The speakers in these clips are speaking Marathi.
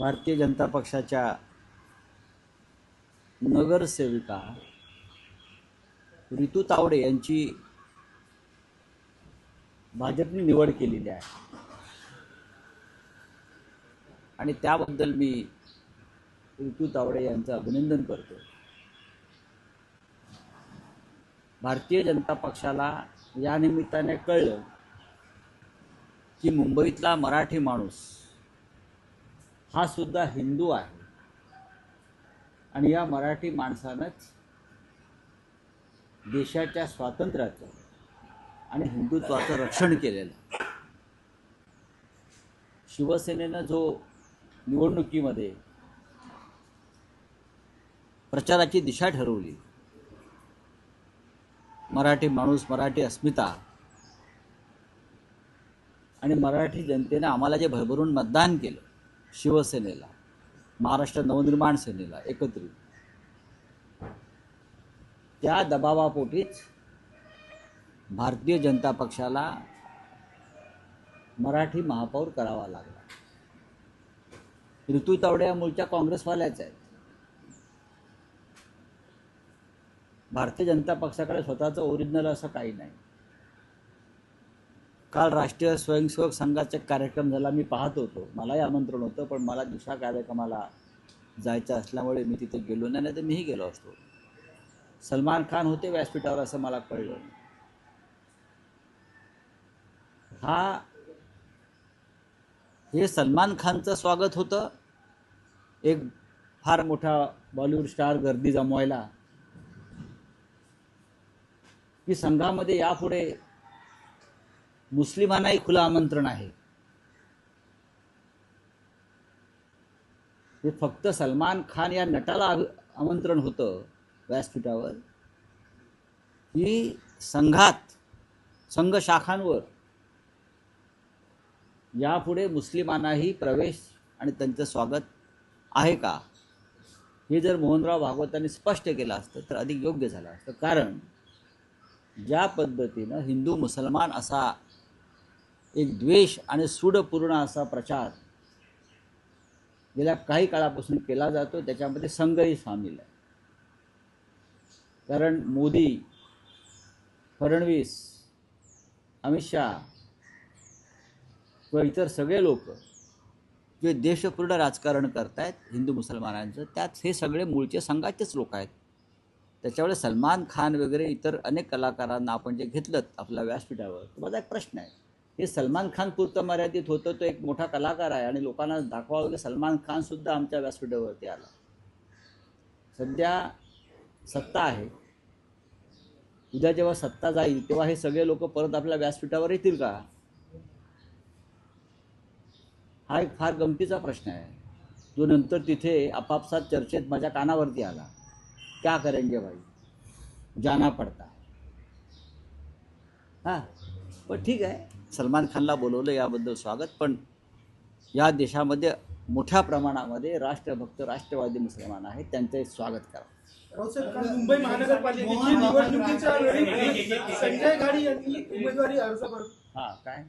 भारतीय जनता पक्षाच्या नगरसेविका ऋतू तावडे यांची भाजपने निवड केलेली आहे. आणि त्याबद्दल मी ऋतू तावडे यांचं अभिनंदन करतो. भारतीय जनता पक्षाला या निमित्ताने कळलं की मुंबईतला मराठी माणूस हा सुद्धा हिंदू आहे. आणि या मराठी माणसानंच देशाच्या स्वातंत्र्याचं आणि हिंदुत्वाचं रक्षण केलेलं. शिवसेनेनं जो निवडणुकीमध्ये प्रचाराची दिशा ठरवली मराठी माणूस मराठी अस्मिता आणि मराठी जनतेनं आम्हाला जे भरभरून मतदान केलं शिवसेनेला महाराष्ट्र नवनिर्माण सेनेला एकत्रित. त्या दबावापोटीच भारतीय जनता पक्षाला मराठी महापौर करावा लागला. ऋतू तावडे या मूळच्या काँग्रेसवाल्याच आहेत. भारतीय जनता पक्षाकडे स्वतःचं ओरिजिनल असं काही नाही. काल राष्ट्रीय स्वयंसेवक संघाचा कार्यक्रम झाला मी पाहत होतो. मलाही आमंत्रण होतं पण मला दुसऱ्या कार्यक्रमाला जायचं असल्यामुळे मी तिथे गेलो नाही नाही तर मीही गेलो असतो. सलमान खान होते व्यासपीठावर असं मला कळलं. हा हे सलमान खानचं स्वागत होतं. एक फार मोठा बॉलिवूड स्टार गर्दी जमवायला. की संघामध्ये यापुढे मुस्लिमांनाही खुलं आमंत्रण आहे. हे फक्त सलमान खान या नटाला आमंत्रण होतं व्यासपीठावर. की संघात संघ शाखांवर यापुढे मुस्लिमांनाही प्रवेश आणि त्यांचं स्वागत आहे का? हे जर मोहनराव भागवतांनी स्पष्ट केलं असतं तर अधिक योग्य झालं असतं. कारण ज्या पद्धतीनं हिंदू मुसलमान असा एक द्वेष आणि सूडपूर्ण असा प्रचार गेल्या काही काळापासून केला जातो त्याच्यामध्ये संघही सामील आहे. कारण मोदी फडणवीस अमित शहा व इतर सगळे लोक जे देशपूर्ण राजकारण करतायत हिंदू मुसलमानांचं त्यात हे सगळे मूळचे संघाचेच लोक आहेत. त्याच्यामुळे सलमान खान वगैरे इतर अनेक कलाकारांना आपण जे घेतलं आपल्या व्यासपीठावर तर माझा एक प्रश्न आहे. हे सलमान खान पुरतं मर्यादित होतं तो एक मोठा कलाकार आहे आणि लोकांना दाखवावं की सलमान खान सुद्धा आमच्या व्यासपीठावरती आला. सध्या सत्ता आहे. उद्या जेव्हा सत्ता जाईल तेव्हा हे सगळे लोक परत आपल्या व्यासपीठावर येतील का? हा एक फार गमतीचा प्रश्न आहे. जो नंतर तिथे आपापसात चर्चेत माझ्या कानावरती आला. क्या करेंगे भाई? जाना पडता हां. पण ठीक आहे. सलमान खानला बोलवलं याबद्दल स्वागत पण या देशामध्ये मोठ्या प्रमाणामध्ये राष्ट्रभक्त राष्ट्रवादी मुसलमान आहेत त्यांचं स्वागत करा. मुंबई महानगरपालिकेची निवडणुकीच्या वेळी संजय गाडी यांनी उमेदवारी अर्ज भर हां काय?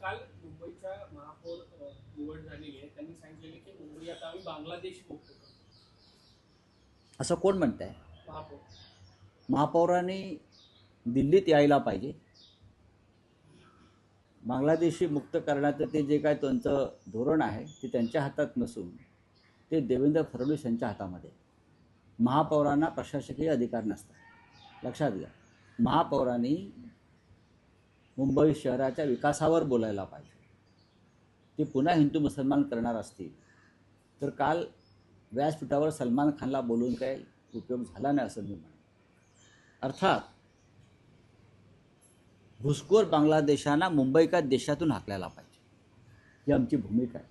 काल मुंबईच्या महापौर निवड झालेली आहे. त्यांनी सांगितलेले की मुंबई आता आम्ही बांगलादेश मुक्त असं कोण म्हणत आहे महापौर. महापौरांनी दिल्लीत यायला पाहिजे. बांगलादेशी मुक्त करण्याचं ते जे काय त्यांचं धोरण आहे ते त्यांच्या हातात नसून ते देवेंद्र फडणवीस यांच्या हातामध्ये. महापौरांना प्रशासकीय अधिकार नसतात. लक्षात घ्या. महापौरांनी मुंबई शहराच्या विकासावर बोलायला पाहिजे. ते पुन्हा हिंदू मुसलमान करणार असतील तर काल व्यासपीठावर सलमान खानला बोलून काही उपयोग झाला नाही असं मी म्हणेन. अर्थात घुसखोर बांगलादेशांना मुंबई का देशातून हाकलायला पाहिजे. ही आमची भूमिका आहे.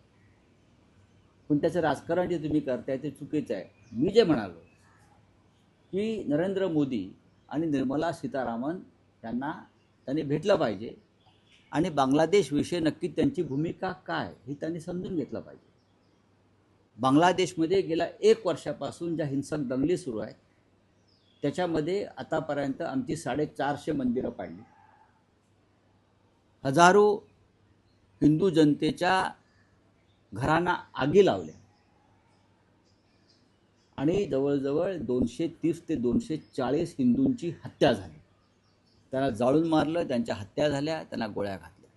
पण त्याचं राजकारण जे तुम्ही करताय ते चुकीचं आहे. मी जे म्हणालो की नरेंद्र मोदी आणि निर्मला सीतारामन यांना त्यांनी भेटलं पाहिजे आणि बांगलादेशविषयी नक्की त्यांची भूमिका काय हे त्यांनी समजून घेतलं पाहिजे. बांगलादेशमध्ये गेल्या एक वर्षापासून ज्या हिंसक दंगली सुरू आहेत त्याच्यामध्ये आतापर्यंत आमची साडेचारशे मंदिरं पाडली. हजारो हिंदू जनतेच्या घरांना आगी लावल्या. आणि जवळजवळ दोनशे तीस ते दोनशे चाळीस हिंदूंची हत्या झाली. त्यांना जाळून मारलं त्यांच्या हत्या झाल्या त्यांना गोळ्या घातल्या.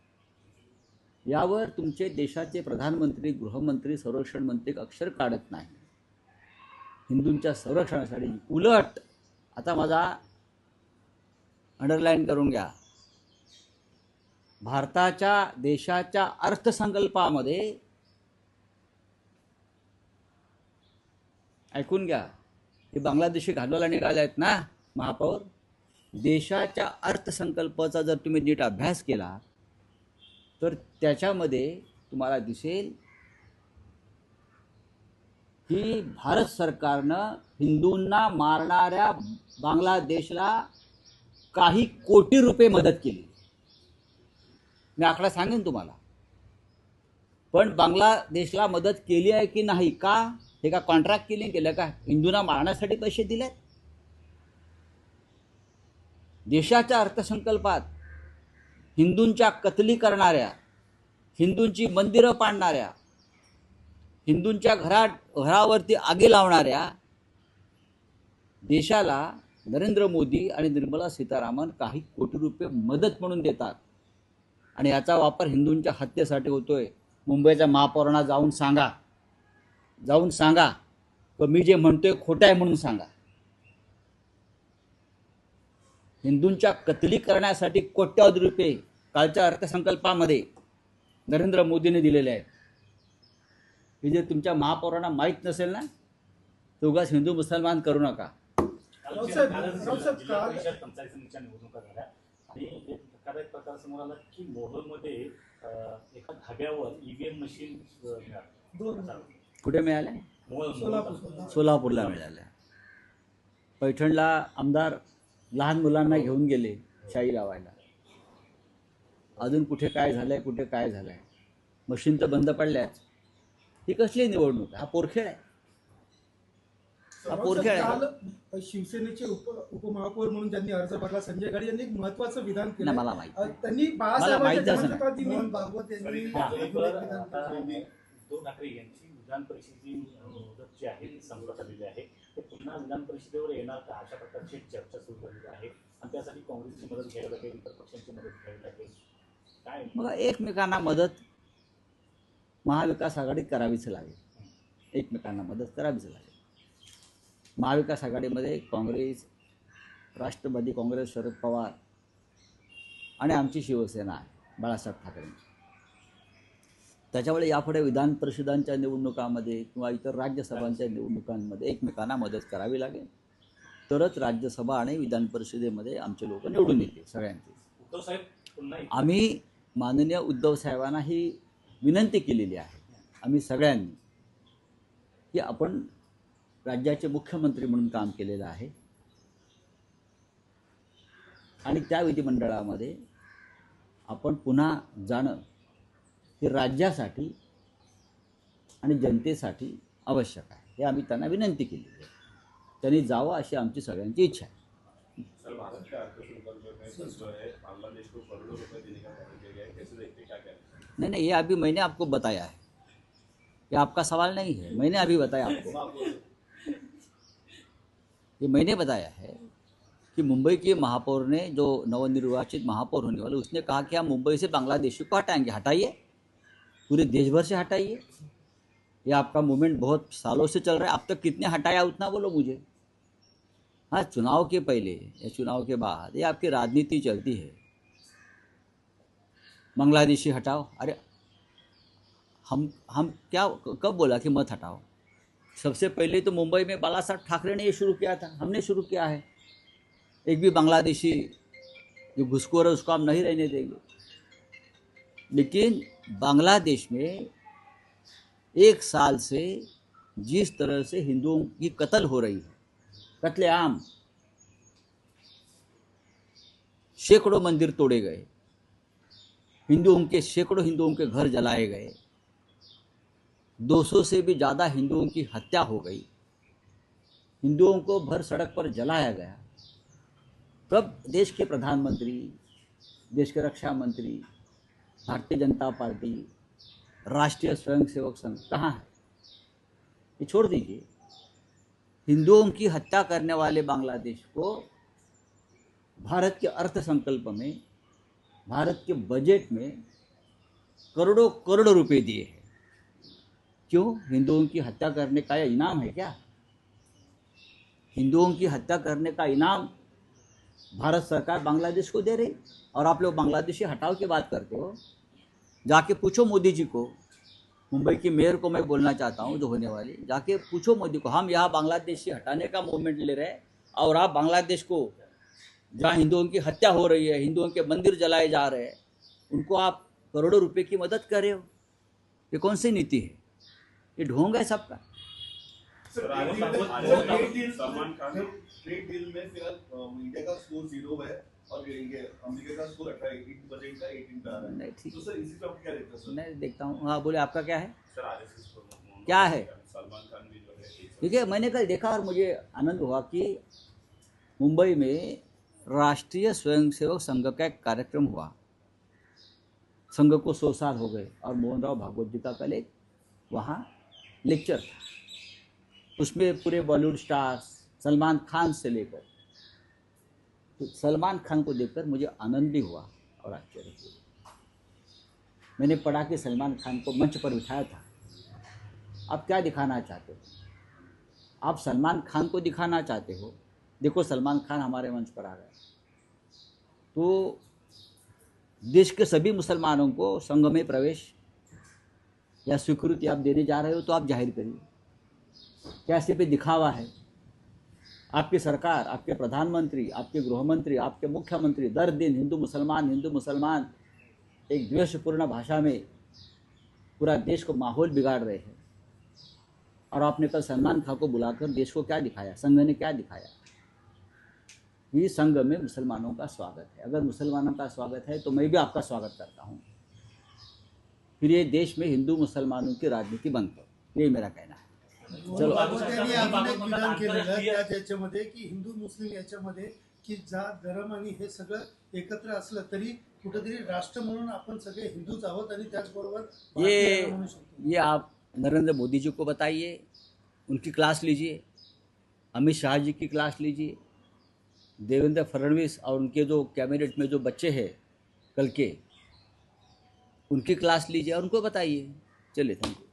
यावर तुमचे देशाचे प्रधानमंत्री गृहमंत्री संरक्षण मंत्री अक्षर काढत नाही. हिंदूंच्या संरक्षणासाठी उलट आता माझा अंडरलाईन करून घ्या. भारताच्या देशाच्या अर्थसंकल्पामध्ये ऐकून घ्या. हे बांगलादेशी घालवायला निघाले आहेत ना महापौर? देशाच्या अर्थसंकल्पाचा जर तुम्ही नीट अभ्यास केला तर त्याच्यामध्ये तुम्हाला दिसेल की भारत सरकारनं हिंदूंना मारणाऱ्या बांगलादेशला काही कोटी रुपये मदत केली. मी आकडा सांगेन तुम्हाला. पण बांगलादेशला मदत केली आहे की नाही का? हे का कॉन्ट्रॅक्ट केली केलं का? हिंदूंना मारण्यासाठी पैसे दिले देशाच्या अर्थसंकल्पात हिंदूंच्या कतली करणाऱ्या हिंदूंची मंदिरं पाडणाऱ्या हिंदूंच्या घरात घरावरती आगी लावणाऱ्या देशाला नरेंद्र मोदी आणि निर्मला सीतारामन काही कोटी रुपये मदत म्हणून देतात. आणि याचा वापर हिंदूंच्या हत्येसाठी होतोय. मुंबईच्या महापौरांना जाऊन सांगा. जाऊन सांगा. व मी जे म्हणतोय खोटं आहे म्हणून सांगा. हिंदूंच्या कतली करण्यासाठी कोट्यावधी रुपये कालच्या अर्थसंकल्पामध्ये नरेंद्र मोदींनी दिलेले आहेत. हे जे तुमच्या महापौरांना माहीत नसेल ना तर उगाच हिंदू मुसलमान करू नका. आणि एक प्रकार समोर आला की मोहोळमध्ये अं, एका धाब्यावर ईव्हीएम मशीन मिळाली. कुठे मिळाल्या सोलापूर सोलापूरला. मिळाल्या पैठणला आमदार लहान मुलांना घेऊन गेले शाई लावायला अजून कुठे काय झालंय कुठे काय झालंय? मशीन तर बंद पडल्याच ही कसली निवडणूक हा पोरखेड आहे. काल शिवसेनेचे उप उपमहापौर म्हणून ज्यांनी अर्ज भरला संजय गाडी यांनी एक महत्वाचं विधान केलं नाही, मला माहिती. अ, त्यांनी मला बाळासाहेबांच्या माहिती असं जन्मशताब्दी नाही. निमित्त- मोहन भागवत यांनी. एक विधान. उद्धव ठाकरे यांची विधान परिषदेची मुदत जी आहे ती संपत आलेली आहे ते पुन्हा विधान परिषदेवर येणार का अशा प्रकारची चर्चा सुरू झालेली आहे आणि त्यासाठी काँग्रेसची मदत घ्यावी लागेल इतर पक्षांची मदत घ्यावी लागेल काय मग एकमेकांना मदत महाविकास आघाडीत करावीच लागेल एकमेकांना मदत करावीच लागेल महाविकास आघाडीमध्ये काँग्रेस राष्ट्रवादी काँग्रेस शरद पवार आणि आमची शिवसेना आहे बाळासाहेब ठाकरेंची त्याच्यामुळे यापुढे विधान परिषदांच्या निवडणुकामध्ये किंवा इतर राज्यसभांच्या निवडणुकांमध्ये एकमेकांना मदत करावी लागेल. तरच राज्यसभा आणि विधान परिषदेमध्ये आमचे लोक निवडून येतील सगळ्यांचे. आम्ही माननीय उद्धव साहेबांना ही विनंती केलेली आहे. आम्ही सगळ्यांनी की आपण राज्याचे मुख्यमंत्री म्हणून काम केलेलं आहे. आणि त्या विधिमंडळामध्ये आपण पुन्हा जाणं हे राज्यासाठी आणि जनतेसाठी आवश्यक आहे. हे आम्ही त्यांना विनंती केलेली आहे. त्यांनी जावं अशी आमची सगळ्यांची इच्छा आहे. नहीं नहीं ये अभी मैंने आपको बताया है. ये आपका सवाल नहीं है मैंने अभी बताया आपको. ये मैंने बताया है कि मुंबई के महापौर ने जो नवनिर्वाचित महापौर होने वाले, उसने कहा कि हम मुंबई से बांग्लादेशी को हटाएँगे, हटाइए। पूरे देश भर से हटाइए। ये आपका मूवमेंट बहुत सालों से चल रहा है। अब तक कितने हटाया उतना बोलो मुझे। हाँ चुनाव के पहले या चुनाव के बाद ये आपकी राजनीति चलती है। बांग्लादेशी हटाओ। अरे, हम हम क्या, कब बोला कि मत हटाओ? सबसे पहले तो मुंबई में बाला साहब ठाकरे ने ये शुरू किया था। हमने शुरू किया है। एक भी बांग्लादेशी जो घुसखोर है, उसको हम नहीं रहने देंगे। लेकिन बांग्लादेश में एक साल से जिस तरह से हिंदुओं की कत्ल हो रही है, कत्लेआम, सैकड़ों मंदिर तोड़े गए। हिंदुओं के, सैकड़ों हिंदुओं के घर जलाए गए। 200 से भी ज़्यादा हिंदुओं की हत्या हो गई। हिंदुओं को भर सड़क पर जलाया गया। तब देश के प्रधानमंत्री, देश के रक्षा मंत्री, भारतीय जनता पार्टी, राष्ट्रीय स्वयंसेवक संघ कहाँ है? ये छोड़ दीजिए। हिंदुओं की हत्या करने वाले बांग्लादेश को भारत के अर्थसंकल्प में, भारत के बजट में करोड़ों करोड़ रुपए दिए हैं। क्यों? हिंदुओं की हत्या करने का यह इनाम है क्या? हिंदुओं की हत्या करने का इनाम भारत सरकार बांग्लादेश को दे रही? और आप लोग बांग्लादेशी हटाओ की बात करते हो? जाके पूछो मोदी जी को। मुंबई की मेयर को मैं बोलना चाहता हूँ जो होने वाली। जाके पूछो मोदी को, हम यहाँ बांग्लादेश हटाने का मूवमेंट ले रहे हैं और आप बांग्लादेश को, जहाँ हिंदुओं की हत्या हो रही है, हिंदुओं के मंदिर जलाए जा रहे हैं, उनको आप करोड़ों रुपए की मदद कर रहे हो? ये कौन सी नीति है? ये ढोंग है सबका। देखता हूँ। हाँ बोले आपका क्या है? क्या है? देखिए मैंने कल देखा और मुझे आनंद हुआ कि मुंबई में राष्ट्रीय स्वयंसेवक संघ का एक कार्यक्रम हुआ। संघ को सौ साल हो गए और मोहन राव भागवत जी का कल एक वहाँ लेक्चर। था उसमें पूरे बॉलीवुड स्टार्स, सलमान खान से लेकर। तो सलमान खान को देखकर मुझे आनंद भी हुआ और आश्चर्य हुआ। मैंने पढ़ा कि सलमान खान को मंच पर बिठाया था। आप क्या दिखाना चाहते हो? आप सलमान खान को दिखाना चाहते हो? देखो, सलमान खान हमारे मंच पर आ गए। तो देश के सभी मुसलमानों को संघ में प्रवेश या स्वीकृति आप देने जा रहे हो तो आप ज़ाहिर करिए। क्या सिर्फ़ ये दिखावा है? आपकी सरकार, आपके प्रधानमंत्री, आपके गृहमंत्री, आपके मुख्यमंत्री दर दिन हिंदू, मुसलमान हिंदू, मुसलमान, एक द्वेषपूर्ण भाषा में पूरा देश को माहौल बिगाड़ रहे हैं। और आपने कल सलमान खान को बुलाकर देश को क्या दिखाया? संघ ने क्या दिखाया? कि संघ में मुसलमानों का स्वागत है। अगर मुसलमानों का स्वागत है तो मैं भी आपका स्वागत करता हूँ। फिर ये देश में हिंदू मुसलमानों की राजनीति बंद करो। ये मेरा कहना है। चलो. की हिंदू मुस्लिम याच्यामध्ये की जात धर्म आणि हे सगळं एकत्र असलं तरी कुठेतरी राष्ट्र म्हणून आपण सगळे हिंदूच आहोत आणि त्याचबरोबर ये ये आप नरेंद्र मोदी जी को बताइए उनकी क्लास लीजिए अमित शाह जी की क्लास लीजिए देवेंद्र फडणवीस और उनके जो कैबिनेट में जो बच्चे हैं कल के उनकी क्लास लीजिए और उनको बताइए। चलिए थैंक यू।